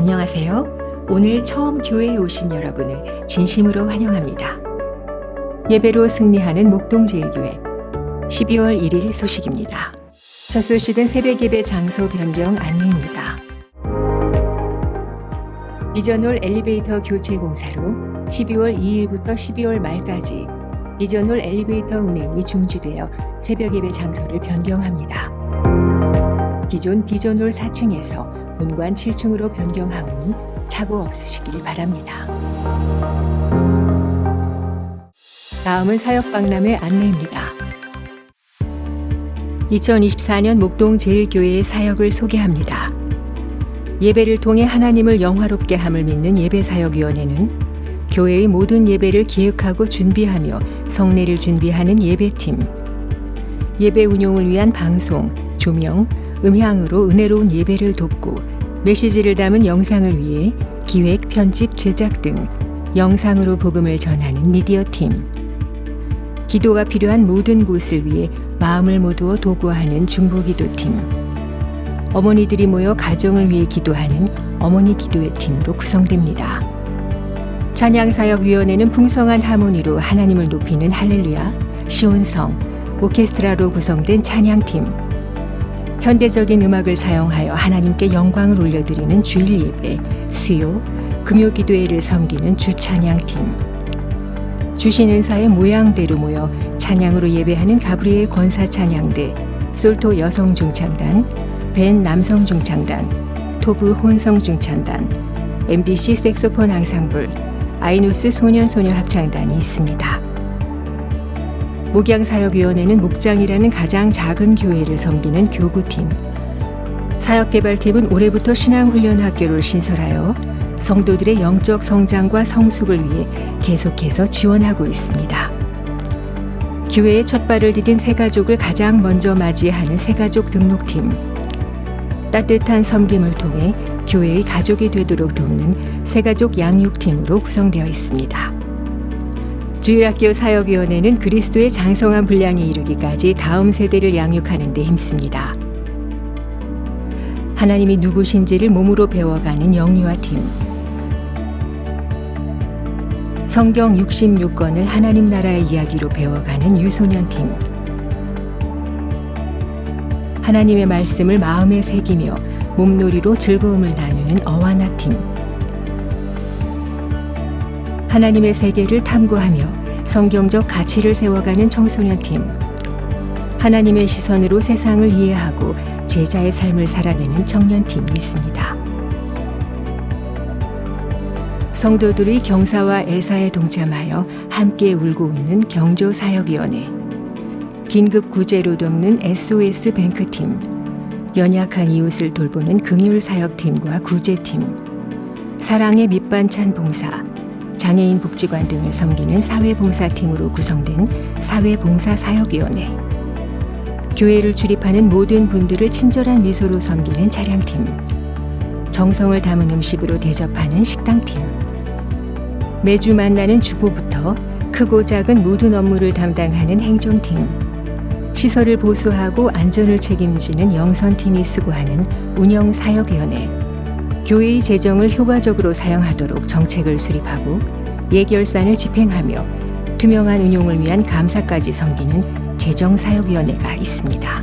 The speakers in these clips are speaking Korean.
안녕하세요. 오늘 처음 교회에 오신 여러분을 진심으로 환영합니다. 예배로 승리하는 목동제일교회 12월 1일 소식입니다. 첫 소식은 새벽 예배 장소 변경 안내입니다. 이전홀 엘리베이터 교체 공사로 12월 2일부터 12월 말까지 이전홀 엘리베이터 운행이 중지되어 새벽 예배 장소를 변경합니다. 기존 비전홀 4층에서 본관 7층으로 변경하오니 착오 없으시길 바랍니다. 다음은 사역박람회 안내입니다. 2024년 목동 제일교회의 사역을 소개합니다. 예배를 통해 하나님을 영화롭게 함을 믿는 예배사역위원회는 교회의 모든 예배를 기획하고 준비하며 성례를 준비하는 예배팀, 예배 운용을 위한 방송, 조명, 음향으로 은혜로운 예배를 돕고 메시지를 담은 영상을 위해 기획, 편집, 제작 등 영상으로 복음을 전하는 미디어 팀. 기도가 필요한 모든 곳을 위해 마음을 모두어 도구하는 중보기도 팀. 어머니들이 모여 가정을 위해 기도하는 어머니 기도회 팀으로 구성됩니다. 찬양사역위원회는 풍성한 하모니로 하나님을 높이는 할렐루야, 시온성, 오케스트라로 구성된 찬양팀. 현대적인 음악을 사용하여 하나님께 영광을 올려드리는 주일 예배, 수요, 금요 기도회를 섬기는 주 찬양팀. 주신 은사의 모양대로 모여 찬양으로 예배하는 가브리엘 권사 찬양대, 솔토 여성 중창단, 벤 남성 중창단, 토브 혼성 중창단, MDC 색소폰 앙상블, 아이누스 소년소녀 합창단이 있습니다. 목양사역위원회는 목장이라는 가장 작은 교회를 섬기는 교구팀. 사역개발팀은 올해부터 신앙훈련학교를 신설하여 성도들의 영적 성장과 성숙을 위해 계속해서 지원하고 있습니다. 교회의 첫 발을 디딘 새가족을 가장 먼저 맞이하는 새가족 등록팀. 따뜻한 섬김을 통해 교회의 가족이 되도록 돕는 새가족 양육팀으로 구성되어 있습니다. 주일학교 사역위원회는 그리스도의 장성한 분량에 이르기까지 다음 세대를 양육하는 데 힘씁니다. 하나님이 누구신지를 몸으로 배워가는 영유아 팀. 성경 66권을 하나님 나라의 이야기로 배워가는 유소년 팀. 하나님의 말씀을 마음에 새기며 몸놀이로 즐거움을 나누는 어와나 팀. 하나님의 세계를 탐구하며 성경적 가치를 세워가는 청소년팀. 하나님의 시선으로 세상을 이해하고 제자의 삶을 살아내는 청년팀이 있습니다. 성도들의 경사와 애사에 동참하여 함께 울고 웃는 경조사역위원회. 긴급 구제로 돕는 SOS 뱅크팀. 연약한 이웃을 돌보는 긍휼사역팀과 구제팀. 사랑의 밑반찬 봉사. 장애인 복지관 등을 섬기는 사회봉사팀으로 구성된 사회봉사사역위원회. 교회를 출입하는 모든 분들을 친절한 미소로 섬기는 차량팀. 정성을 담은 음식으로 대접하는 식당팀. 매주 만나는 주부부터 크고 작은 모든 업무를 담당하는 행정팀. 시설을 보수하고 안전을 책임지는 영선팀이 수고하는 운영사역위원회. 교회의 재정을 효과적으로 사용하도록 정책을 수립하고 예결산을 집행하며 투명한 운용을 위한 감사까지 섬기는 재정사역위원회가 있습니다.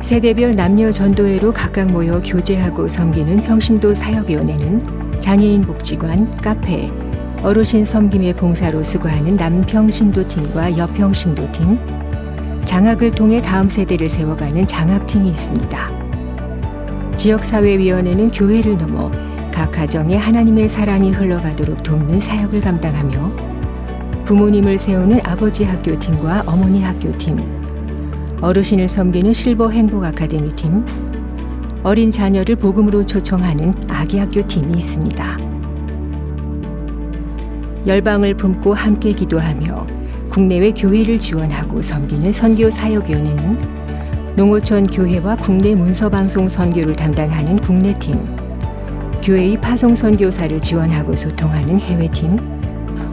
세대별 남녀 전도회로 각각 모여 교제하고 섬기는 평신도 사역위원회는 장애인 복지관, 카페, 어르신 섬김의 봉사로 수고하는 남평신도팀과 여평신도팀, 장학을 통해 다음 세대를 세워가는 장학팀이 있습니다. 지역사회위원회는 교회를 넘어 각 가정에 하나님의 사랑이 흘러가도록 돕는 사역을 감당하며 부모님을 세우는 아버지 학교팀과 어머니 학교팀, 어르신을 섬기는 실버 행복 아카데미 팀, 어린 자녀를 복음으로 초청하는 아기 학교 팀이 있습니다. 열방을 품고 함께 기도하며 국내외 교회를 지원하고 섬기는 선교 사역위원회는 농어촌 교회와 국내 문서방송 선교를 담당하는 국내팀, 교회의 파송 선교사를 지원하고 소통하는 해외팀,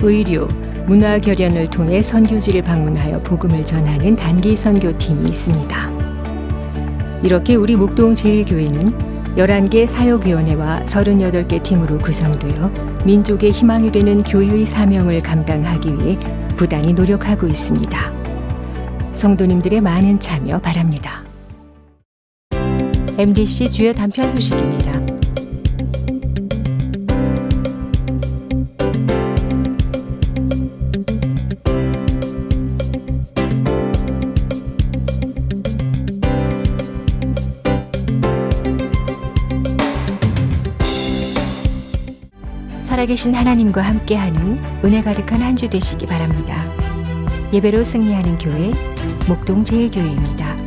의료, 문화 결연을 통해 선교지를 방문하여 복음을 전하는 단기 선교팀이 있습니다. 이렇게 우리 목동 제일교회는 11개 사역위원회와 38개 팀으로 구성되어 민족의 희망이 되는 교회의 사명을 감당하기 위해 부단히 노력하고 있습니다. 성도님들의 많은 참여 바랍니다. MDC 주요 단편 소식입니다. 살아계신 하나님과 함께하는 은혜 가득한 한 주 되시기 바랍니다. 예배로 승리하는 교회 목동 제일교회입니다.